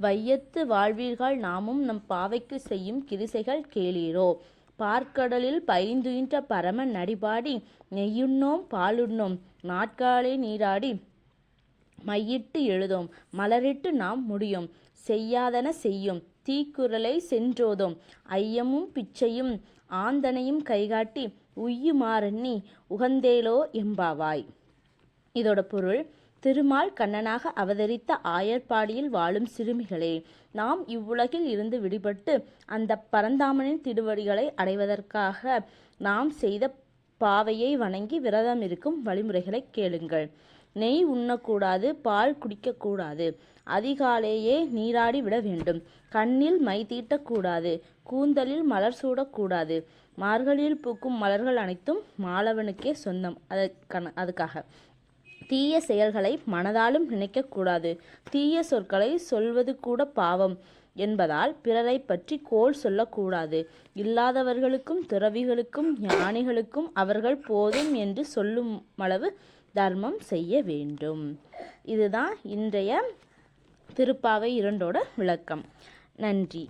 வையத்து வாழ்வீர்கள் நாமும் நம் பாவைக்கு செய்யும் கிரிசைகள் கேளீரோ. பார்க்கடலில் பைந்துயின்ற பரமன் நடிபாடி நெய்யுண்ணோம் பாலுண்ணோம் நாட்காலே நீராடி மையிட்டு எழுதோம் மலரிட்டு நாம் முடியும் செய்யாதன செய்யும் தீக்குரலை சென்றோதோம் ஐயமும் பிச்சையும் ஆந்தனையும் கைகாட்டி உய்யுமாறண்ணி உகந்தேலோ எம்பாவாய். இதோட பொருள் திருமால் கண்ணனாக அவதரித்த ஆயர்பாடியில் வாழும் சிறுமிகளே நாம் இவ்வுலகில் இருந்து விடுபட்டு அந்த பரந்தாமனின் திருவடிகளை அடைவதற்காக நாம் செய்த பாவையை வணங்கி விரதம் இருக்கும் வழிமுறைகளை கேளுங்கள். நெய் உண்ணக்கூடாது பால் குடிக்கக்கூடாது அதிகாலேயே நீராடி விட வேண்டும். கண்ணில் மை தீட்டக்கூடாது கூந்தலில் மலர் சூடக்கூடாது. மார்கழியில் பூக்கும் மலர்கள் அனைத்தும் மாலவனுக்கே சொந்தம். அதற்கான அதுக்காக. தீய செயல்களை மனதாலும் நினைக்கக்கூடாது தீய சொற்களை சொல்வது கூட பாவம் என்பதால் பிறரை பற்றி கோல் சொல்லக்கூடாது இல்லாதவர்களுக்கும் துறவிகளுக்கும் ஞானிகளுக்கும் அவர்கள் போதும் என்று சொல்லும் அளவு தர்மம் செய்ய வேண்டும். இதுதான் இன்றைய திருப்பாவை இரண்டோட விளக்கம். நன்றி.